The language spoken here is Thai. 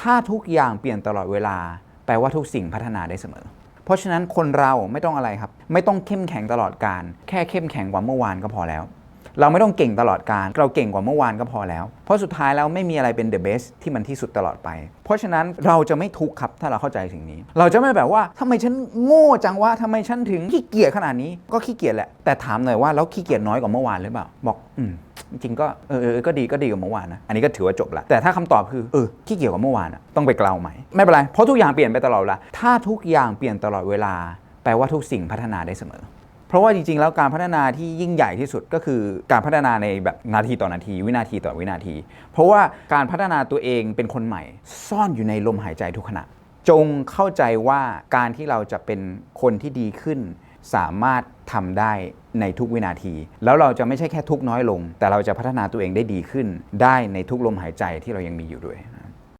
ถ้าทุกอย่างเปลี่ยนตลอดเวลา แปลว่าทุกสิ่งพัฒนาได้เสมอ เพราะฉะนั้นคนเราไม่ต้องอะไรครับ ไม่ต้องเข้มแข็งตลอดการ แค่เข้มแข็งกว่าเมื่อวานก็พอแล้ว เราไม่ต้องเก่งตลอดการ เราเก่งกว่าเมื่อวานก็พอแล้ว เพราะสุดท้ายแล้วไม่มีอะไรเป็น the best ที่มันที่สุดตลอดไป เพราะฉะนั้นเราจะไม่ทุกข์ครับถ้าเราเข้าใจสิ่งนี้ เราจะไม่แบบว่าทำไมฉันโง่จังวะทำไมฉันถึงขี้เกียจขนาดนี้ ก็ขี้เกียจแหละ แต่ถามหน่อยว่าแล้วขี้เกียจน้อยกว่าเมื่อวานหรือเปล่า บอกอืม จริงก็เออเออก็ดีก็ดีกว่าเมื่อวานนะ อันนี้ก็ถือว่าจบละแต่ถ้าคำตอบคือเออขี้เกียจกว่าเมื่อวานอะต้องไปกล่าวใหม่ไม่เป็นไรเพราะทุกอย่างเปลี่ยนไปตลอดเวลาถ้าทุกอย่างเปลี่ยนตลอดเวลา แปลว่าทุกสิ่งพัฒนาได้เสมอเพราะว่าจริงๆ แล้วการพัฒนาที่ยิ่งใหญ่ที่สุดก็คือการพัฒนาในแบบนาทีต่อนาที วินาทีต่อวินาที เพราะว่าการพัฒนาตัวเองเป็นคนใหม่ ซ่อนอยู่ในลมหายใจทุกขณะ จงเข้าใจว่าการที่เราจะเป็นคนที่ดีขึ้น สามารถทำได้ในทุกวินาที แล้วเราจะไม่ใช่แค่ทุกน้อยลง แต่เราจะพัฒนาตัวเองได้ดีขึ้น ได้ในทุกลมหายใจที่เรายังมีอยู่ด้วย